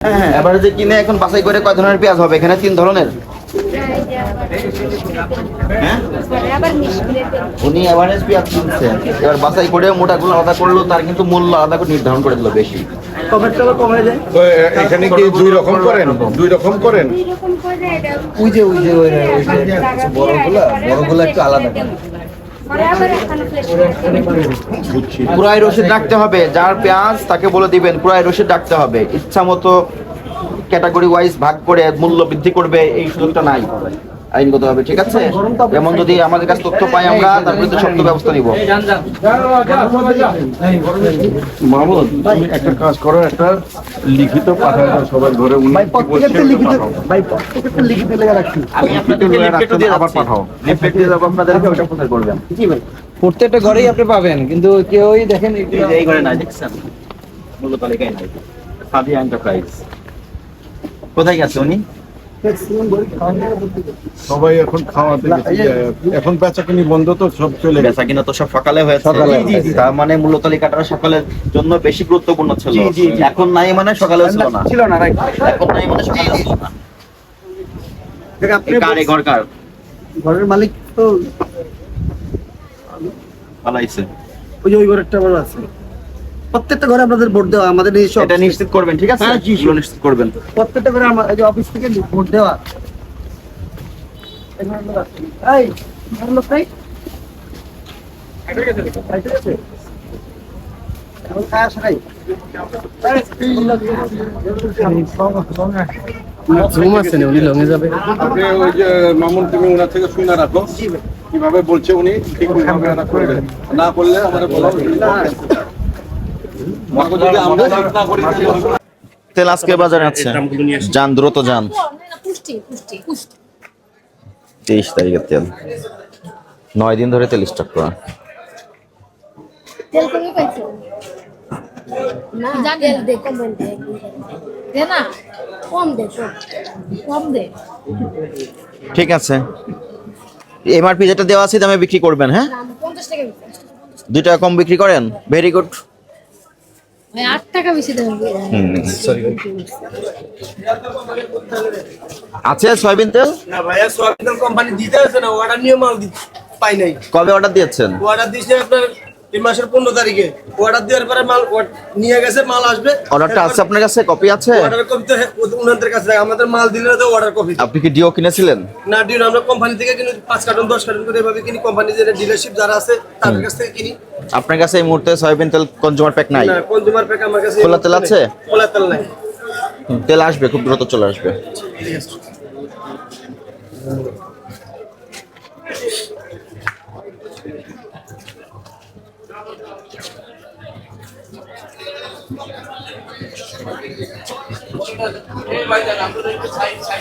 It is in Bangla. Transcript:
হ্যাঁ এবারে যে কিনে এখন বাছাই করে কয় ধরনের পেঁয়াজ হবে? এখানে তিন ধরনের? হ্যাঁ? উনি অ্যাভারেজ পেঁয়াজ কিনছে। এবার বাছাই করে মোটাগুলো আলাদা করল তার কিন্তু মূল্য আলাদা করে নির্ধারণ করে দিল বেশি। এখানে কি দুই রকম করেন? দুই রকম করেন? ওই যে ওই যে ওই ওই যে বড়গুলা বড়গুলা একটু আলাদা পুরাই রসিদ ডাকতে হবে, যার পেঁয়াজ তাকে বলে দিবেন পুরাই রসিদ ডাকতে হবে। ইচ্ছা মতো ক্যাটাগরি ওয়াইজ ভাগ করে মূল্য বৃদ্ধি করবে, এই সুযোগটা নাই। আইনগত হবে ঠিক আছে? এমন যদি আমাদের কাছে তথ্য পাই আমরা তার বিরুদ্ধে শক্ত ব্যবস্থা নিব। মামুন তুমি একটা কাজ করো একটা লিখিত পাঠায় দাও সবার ঘরে উনি ভাই কি বলছে লিখিত পাঠাও। ভাই প্রত্যেকের লিখিত লেগে রাখছি। আমি লিফলেট দিয়ে আবার পাঠাও। লিফলেট দিয়ে যাব আপনাদেরকে ওটা প্রচার করবেন। জি ভাই। প্রত্যেকটা ঘরেই আপনি পাবেন কিন্তু কেউই দেখেন এই ঘরে নাই দেখছেন? মূল্য তালিকায় নাই। সাদিয়া এন্টারপ্রাইজ। কোথায় গেছে উনি? সবাই এখন খাওয়াতে এখন বেচা কিনি বন্ধ তো সব চলে গেছে। বেচা কিনা তো সব সকালে হয়েছে। সকালে। তার মানে মূল্য তালিকাটা সকালের জন্য বেশি গুরুত্বপূর্ণ ছিল। এখন নাই মানে সকালেও ছিল না। ছিল না এখন নাই মানে সকালেও ছিল না। কার ঘর কার? ঘরের মালিক তো পালাইছে। ওই যে ওই ঘরেরটা বড় আছে। প্রত্যেকটা ঘরে আপনাদের ভোট দেওয়া আমাদের এই সব এটা নিশ্চিত করবেন ঠিক আছে? হ্যাঁ, জি, জি। এগুলো নিশ্চিত করবেন প্রত্যেকটা ঘরে আমার যে অফিস থেকে ভোট দেওয়া। এই লোক নাই? ঘুম আছে না উনি লঙে যাবে। ওই যে মামুন তুমি ওনার থেকে শুনে রাখো। কীভাবে বলছে উনি ঠিক না করলে আমাদের বলো মাকে যদি আমরা না করি তাহলে তেল আজকে বাজারে আছে। যান দ্রুত যান। তেইশ তারিখের তেল। নয় দিন ধরে তেল স্টক করা। ঠিক আছে। এমআরপি যেটা দেওয়া আছে দামে বিক্রি করবেন হ্যাঁ? না পঞ্চাশ টাকা বেশি দুই টাকা কম বিক্রি করেন? ভেরি গুড আট টাকা বেশি দেবেন আছে সয়াবিন তেল? না ভাইয়া সয়াবিন তেল কোম্পানি দিতে আছে না অর্ডার নিয়ে মাল পাই নাই। কবে অর্ডার দিয়েছেন? অর্ডার দিয়েছে আপনার এই মাসের পনেরো তারিখে। অর্ডার দেওয়ার পরে মাল নিয়ে গেছে মাল আসবে। অর্ডারটা আছে আপনার কাছে? কপি আছে? অর্ডার কপি তো ওনাদের কাছে আমাদের মাল দিলে তো অর্ডার কপি আপনি কি ডিও কিনেছিলেন? না ডিউন আমরা কোম্পানি থেকে কিনি পাঁচ কার্টন দশ কার্টন করে এভাবে কিনি। কোম্পানি যে ডিলারশিপ যারা আছে তাদের কাছ থেকে কিনি। আপনার কাছে এই মুহূর্তে সয়াবিন তেল কনজিউমার প্যাক নাই? না কনজিউমার প্যাক আমার কাছে খোলা তেল আছে? খোলা তেল নাই। তেল আসবে খুব দ্রুত চলে আসবে। ভাই